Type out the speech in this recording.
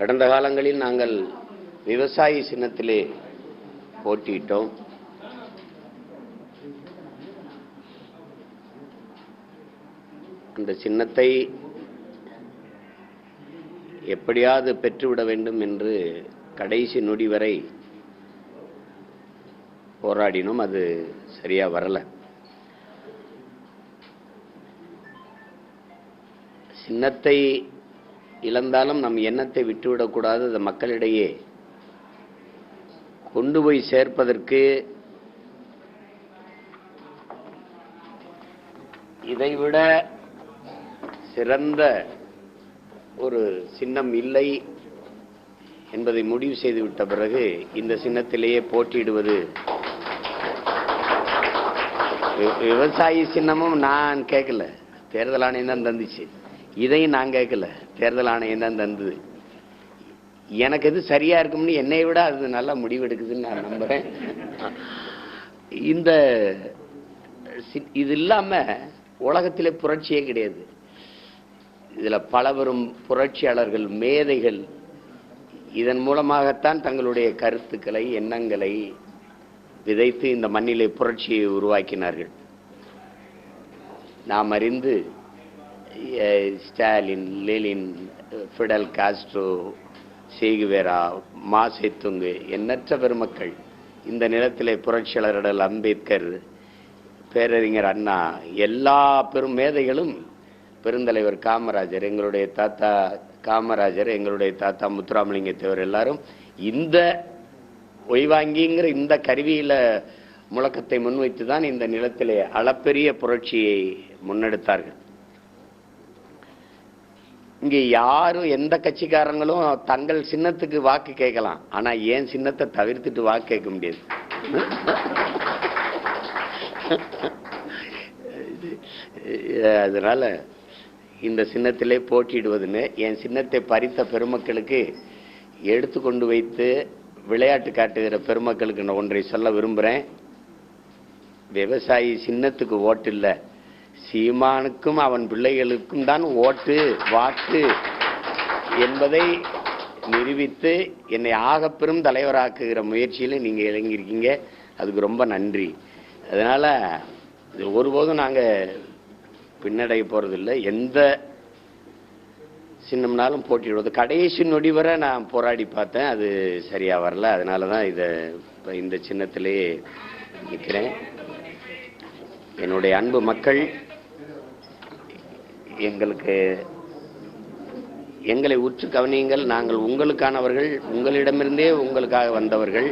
கடந்த காலங்களில் நாங்கள் விவசாயி சின்னத்திலே போட்டியிட்டோம். அந்த சின்னத்தை எப்படியாவது பெற்றுவிட வேண்டும் என்று கடைசி நொடி வரை போராடினோம். அது சரியா வரல. சின்னத்தை இழந்தாலும் நம் எண்ணத்தை விட்டுவிடக்கூடாது அது மக்களிடையே கொண்டு போய் சேர்ப்பதற்கு இதைவிட சிறந்த ஒரு சின்னம் இல்லை என்பதை முடிவு செய்துவிட்ட பிறகு இந்த சின்னத்திலேயே போட்டியிடுவது விவசாயி சின்னமும் நான் கேட்கல. தேர்தல் ஆணையம் தான் தந்துச்சு. இதையும் நான் கேட்கல. தேர்தல் ஆணையம் தான் தந்தது. எனக்கு எது சரியா இருக்கும்னு என்னை விட அது நல்லா முடிவெடுக்குதுன்னு நான் நம்புறேன். இந்த சி- இது இல்லாம உலகத்திலே புரட்சியே கிடையாது. இதுல பலவரும் புரட்சியாளர்கள் மேதைகள் இதன் மூலமாகத்தான் தங்களுடைய கருத்துக்களை எண்ணங்களை விதைத்து இந்த மண்ணிலே புரட்சியை உருவாக்கினார்கள். நாம் அறிந்து Stalin Lenin Fidel Castro Che Guevara Mao Tse Tung எண்ணற்ற பெருமக்கள். இந்த நிலத்திலே புரட்சியாளர்கள் அம்பேத்கர் பேரறிஞர் அண்ணா எல்லா பெரும் மேதைகளும் பெருந்தலைவர் காமராஜர் எங்களுடைய தாத்தா காமராஜர் எங்களுடைய தாத்தா முத்துராமலிங்க தேவர் எல்லாரும் இந்த ஒய்வாங்கிங்கிற இந்த கருவியில முழக்கத்தை முன்வைத்து தான் இந்த நிலத்திலே அளப்பெரிய புரட்சியை முன்னெடுத்தார்கள். இங்க யாரும் எந்த கட்சிக்காரங்களும் தங்கள் சின்னத்துக்கு வாக்கு கேட்கலாம். ஆனா ஏன் சின்னத்தை தவிர்த்துட்டு வாக்கு கேட்க முடியாது? அஹ் அதனால இந்த சின்னத்திலே போட்டியிடுவதுன்னு என் சின்னத்தை பறித்த பெருமக்களுக்கு எடுத்துக்கொண்டு வைத்து விளையாட்டு காட்டுகிற பெருமக்களுக்கு நான் ஒன்றை சொல்ல விரும்புகிறேன் விவசாயி சின்னத்துக்கு ஓட்டு இல்லை. சீமானுக்கும் அவன் பிள்ளைகளுக்கும் தான் ஓட்டு வாக்கு என்பதை நிரூபித்து என்னை ஆகப்பெரும் தலைவராக்குகிற முயற்சியில் நீங்கள் இறங்கியிருக்கீங்க. அதுக்கு ரொம்ப நன்றி. அதனால் இது ஒருபோதும் நாங்கள் பின்னடைய போகிறதில்ல எந்த சின்னம்னாலும் போட்டிடுவது கடைசி நொடி வரை நான் போராடி பார்த்தேன். அது சரியாக வரல. அதனால தான் இதை இப்போ இந்த சின்னத்திலேயே நிற்கிறேன் என்னுடைய அன்பு மக்கள் எங்களுக்கு எங்களை உற்று கவனியுங்கள். நாங்கள் உங்களுக்கானவர்கள் உங்களிடமிருந்தே உங்களுக்காக வந்தவர்கள்.